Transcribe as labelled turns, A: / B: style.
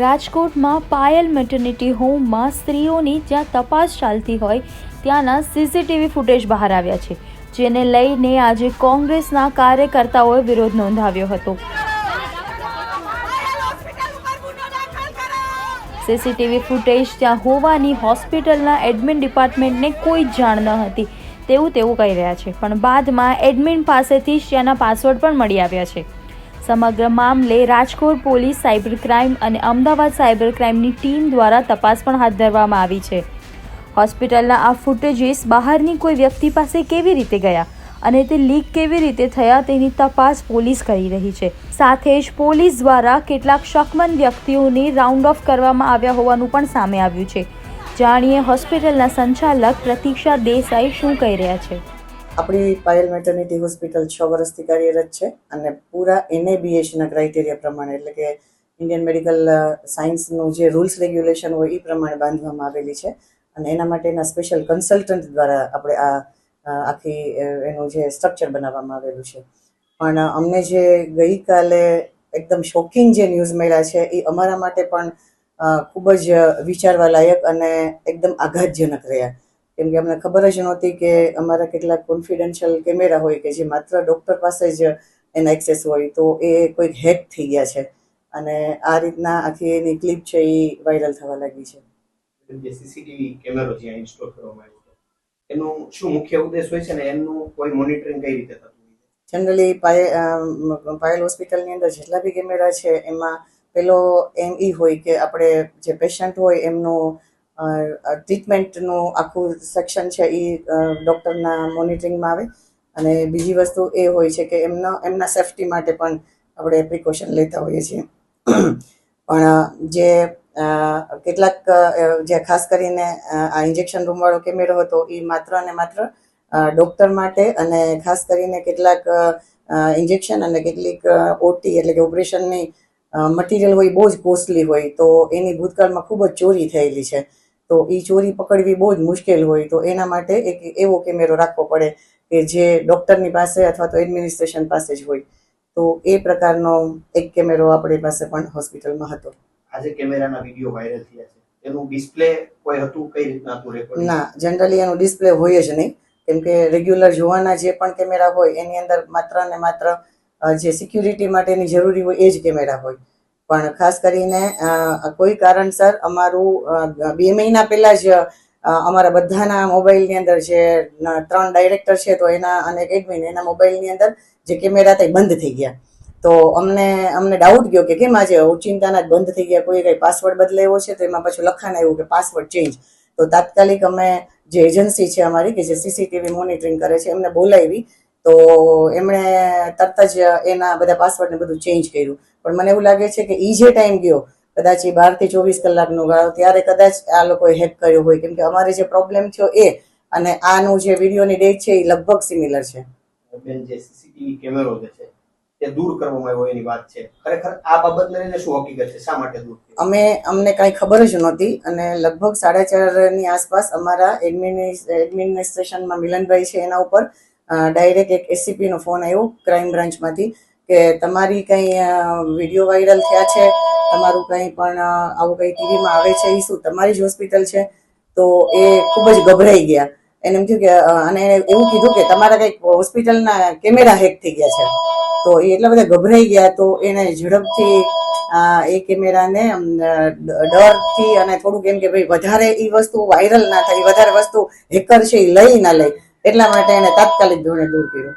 A: રાજકોટમાં પાયલ મેટર્નિટી હોમમાં સ્ત્રીઓની જ્યાં તપાસ ચાલતી હોય, ત્યાંના સીસીટીવી ફૂટેજ બહાર આવ્યા છે, જેને લઈને આજે કોંગ્રેસના કાર્યકર્તાઓએ વિરોધ નોંધાવ્યો હતો. સીસીટીવી ફૂટેજ ત્યાં હોવાની હોસ્પિટલના એડમિન ડિપાર્ટમેન્ટને કોઈ જાણ ન હતી, તેવું તેવું કહી રહ્યા છે, પણ બાદમાં એડમિન પાસેથી જ ત્યાંના પાસવર્ડ પણ મળી આવ્યા છે. સમગ્ર મામલે રાજકોટ પોલીસ સાયબર ક્રાઇમ અને અમદાવાદ સાયબર ક્રાઇમની ટીમ દ્વારા તપાસ પણ હાથ ધરવામાં આવી છે. હોસ્પિટલના આ ફૂટેજીસ બહારની કોઈ વ્યક્તિ પાસે કેવી રીતે ગયા અને તે લીક કેવી રીતે થયા તેની તપાસ પોલીસ કરી રહી છે. સાથે જ પોલીસ દ્વારા કેટલાક શકમન વ્યક્તિઓની રાઉન્ડ ઓફ કરવામાં આવ્યા હોવાનું પણ સામે આવ્યું છે. જાણીએ હોસ્પિટલના સંચાલક પ્રતીક્ષા દેસાઈ શું કહી રહ્યા છે.
B: આપણી પાયલ મેટર્નિટી હોસ્પિટલ છ વર્ષથી કાર્યરત છે અને પૂરા એનએબીએચના ક્રાઇટેરિયા પ્રમાણે, એટલે કે ઇન્ડિયન મેડિકલ સાયન્સનું જે રૂલ્સ રેગ્યુલેશન હોય એ પ્રમાણે બાંધવામાં આવેલી છે. અને એના માટેના સ્પેશિયલ કન્સલ્ટન્ટ દ્વારા આપણે આ આખી એનું જે સ્ટ્રક્ચર બનાવવામાં આવેલું છે. પણ અમને જે ગઈકાલે એકદમ શોકિંગ જે ન્યૂઝ મળ્યા છે એ અમારા માટે પણ ખૂબ જ વિચારવા લાયક અને એકદમ આઘાતજનક રહ્યા. કેમ કે અમને ખબર જ નહોતી કે અમારા કેટલાક કોન્ફિડન્શિયલ કેમેરા હોય કે જે માત્ર ડૉક્ટર પાસે જ એના એક્સેસ હોય તો એ કોઈક હેક થઈ ગયા છે. અને આ રીતના આખી એની ક્લિપ છે એ વાયરલ થવા લાગી છે.
C: જે સીસીટીવી કેમેરો જે ઇન્સ્ટોલ કરવામાં આવ્યો એનું શું મુખ્ય ઉદ્દેશ હોય છે ને એમનું કોઈ મોનિટરિંગ કઈ રીતે થતું હોય
B: જનરલી પાય પાયલ હોસ્પિટલની અંદર જેટલા બી કેમેરા છે એમાં પેલો એમ ઈ હોય કે આપણે જે પેશન્ટ હોય એમનું ટ્રીટમેન્ટનું આખું સેક્શન છે એ ડૉક્ટરના મોનિટરિંગમાં આવે. અને બીજી વસ્તુ એ હોય છે કે એમનો, એમના સેફટી માટે પણ આપણે પ્રિકોશન લેતા હોઈએ છીએ. પણ જે કેટલાક જે ખાસ કરીને આ ઇન્જેક્શન રૂમવાળો કેમેરો હતો એ માત્ર અને માત્ર ડૉક્ટર માટે અને ખાસ કરીને કેટલાક ઇન્જેક્શન અને કેટલીક ઓટી એટલે કે ઓપરેશનની મટીરિયલ હોય બહુ જ કોસ્ટલી હોય. તો એની ભૂતકાળમાં ખૂબ જ ચોરી થયેલી છે. તો એ ચોરી પકડવી બહુ જ મુશ્કેલ હોય. તો એના માટે એક એવો કેમેરો રાખવો પડે કે જે ડૉક્ટરની પાસે અથવા તો એડમિનિસ્ટ્રેશન પાસે જ હોય. તો એ પ્રકારનો એક કેમેરો આપણી પાસે પણ હોસ્પિટલમાં હતો.
C: આજે કેમેરાના વીડિયો વાયરલ થયા છે. એનું ડિસ્પ્લે કોઈ હતું કઈ રીતના હતું રેકોર્ડ
B: ના જનરલી એનું ડિસ્પ્લે હોય જ નહીં. કેમ કે રેગ્યુલર જોવાના જે પણ કેમેરા હોય એની અંદર માત્ર ને માત્ર જે સિક્યુરિટી માટેની જરૂરી હોય એ જ કેમેરા હોય. પણ ખાસ કરીને કોઈ કારણસર અમારું બે મહિના પહેલા જ અમારા બધાના મોબાઈલની અંદર જે ત્રણ ડાયરેક્ટર છે, તો એના અને એડમિન એના મોબાઈલની અંદર જે કેમેરા એ બંધ થઈ ગયા. તો અમને અમને ડાઉટ ગયો કે કેમ આજે ઓચિંતાના જ બંધ થઈ ગયા, કોઈ કંઈ પાસવર્ડ બદલાયો છે, તો એમાં પાછું લખાણ આવ્યું કે પાસવર્ડ ચેન્જ તો તાત્કાલિક અમે જે એજન્સી છે અમારી, કે જે સીસીટીવી મોનિટરિંગ કરે છે, એમને બોલાવી તો એમણે તરત જ એના બધા પાસવર્ડ ને બધું ચેન્જ કર્યું. પણ મને એવું લાગે છે કે એ જે ટાઈમ ગયો કદાચ એ બારથી ચોવીસ કલાકનો ગાળો ત્યારે કદાચ આ લોકોએ હેક કર્યો હોય. કેમ કે અમારે જે પ્રોબ્લેમ થયો એ અને આનું જે વિડીયોની ડેટ છે એ લગભગ સિમિલર છે.
C: જે સીસીટીવી કેમેરો છે તે દૂર કરવામાં આવ્યો એની વાત છે. ખરેખર આ બાબતને લઈને શું હકીકત છે? શા માટે દૂર
B: અમે અમને કાંઈ ખબર જ નહોતી અને લગભગ સાડા ચારની આસપાસ અમારા એડમિનિસ્ટ્રેશનમાં મિલનભાઈ છે એના ઉપર ડાયરેક્ટ એક એસીપીનો ફોન આવ્યો ક્રાઇમ બ્રાન્ચમાંથી કે તમારી કંઈ વીડિયો વાયરલ થયા છે? તમારું કંઈ પણ આવું કંઈ ટીવીમાં આવે છે? એ શું, તમારી જ હોસ્પિટલ છે? તો એ ખૂબ જ ગભરાઈ ગયા. એને એમ થયું કે અને એવું કીધું કે તમારા કંઈક હોસ્પિટલના કેમેરા હેક થઈ ગયા છે. તો એ એટલા બધા ગભરાઈ ગયા, તો એને ઝડપથી એ કેમેરાને ડરથી અને થોડુંક એમ કે ભાઈ વધારે એ વસ્તુ વાયરલ ના થાય વધારે વસ્તુ હેકર છે એ લઈ ના લે. એટલા માટે એને તાત્કાલિક ધોરણે દૂર કર્યો.